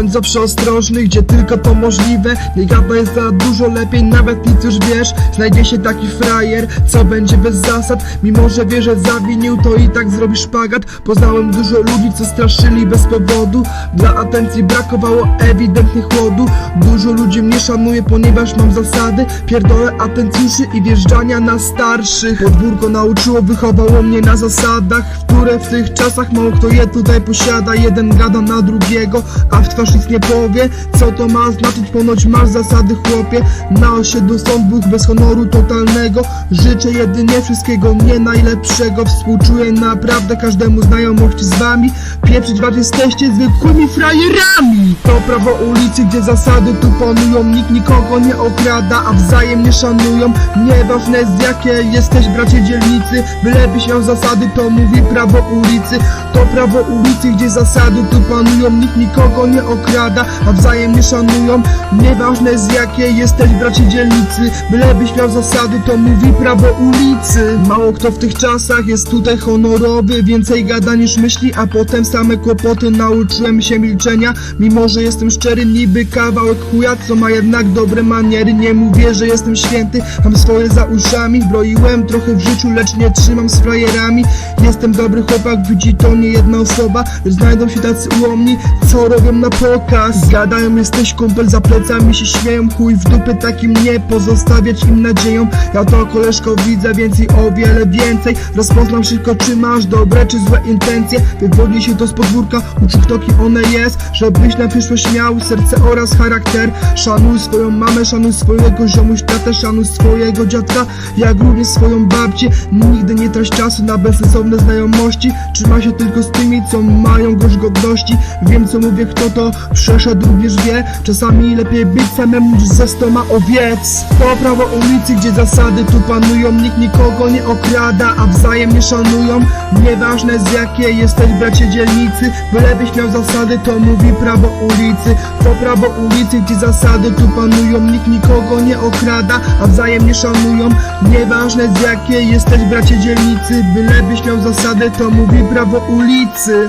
Bądź zawsze ostrożny, gdzie tylko to możliwe. Nie gadaj za dużo, lepiej nawet nic już wiesz. Znajdzie się taki frajer, co będzie bez zasad. Mimo, że wie, że zawinił, to i tak zrobi szpagat. Poznałem dużo ludzi, co straszyli bez powodu. Dla atencji brakowało ewidentnie chłodu. Dużo ludzi mnie szanuje, ponieważ mam zasady. Pierdolę atencjuszy i wjeżdżania na starszych. Podwórko nauczyło, wychowało mnie na zasadach Które w tych czasach mało kto je tutaj posiada. Jeden gada na drugiego, a w twarz nic nie powie Co to ma znaczyć? Ponoć masz zasady chłopie. Na osiedlu są dwóch bez honoru totalnego. Życzę jedynie wszystkiego nie najlepszego. Współczuję naprawdę każdemu znajomości z wami. Pieprzyć was jesteście zwykłymi frajerami. To prawo ulicy, gdzie zasady tu panują. Nikt nikogo nie okrada, a wzajemnie szanują. Nieważne z jakie jesteś bracie dzielnicy. Bylebyś miał zasady, to mówi prawo ulicy. To prawo ulicy, gdzie zasady tu panują. Nikt nikogo nie okrada, a wzajemnie szanują. Nieważne z jakiej jesteś bracie dzielnicy Bylebyś miał zasady, to mówi prawo ulicy. Mało kto w tych czasach jest tutaj honorowy Więcej gada niż myśli, a potem same kłopoty. Nauczyłem się milczenia, mimo że jestem szczery Niby kawałek chuja, co ma jednak dobre maniery. Nie mówię, że jestem święty, mam swoje za uszami. Broiłem trochę w życiu, lecz nie trzymam z frajerami. Jestem dobry chłopak, widzi to nie jedna osoba Lecz znajdą się tacy ułomni, co robią na pokaz. Gadają, jesteś kumpel, za plecami się śmieją. Chuj w dupy takim nie pozostawiać im nadzieją. Ja to koleżko widzę, więc i o wiele więcej. Rozpoznam szybko, czy masz dobre, czy złe intencje. Wywodzi się to z podwórka, uczu kto kim one jest. Żebyś na przyszłość miał serce oraz charakter. Szanuj swoją mamę, szanuj swojego ziomuś tatę Szanuj swojego dziadka, jak również swoją babcię. Nigdy nie trać czasu na bezsensowne znajomości. Trzymaj się tylko z tymi, co mają gość godności Wiem co mówię, kto to przeszedł również wie Czasami lepiej być samemu niż ze stoma owiec. To prawo ulicy, gdzie zasady tu panują Nikt nikogo nie okrada, a wzajemnie szanują. Nieważne z jakiej jesteś bracie dzielnicy Bylebyś miał zasady, to mówi prawo ulicy. To prawo ulicy, gdzie zasady tu panują Nikt nikogo nie okrada, a wzajemnie szanują. Nieważne z jakiej jesteś bracie dzielnicy Bylebyś miał zasady, to mówi prawo ulicy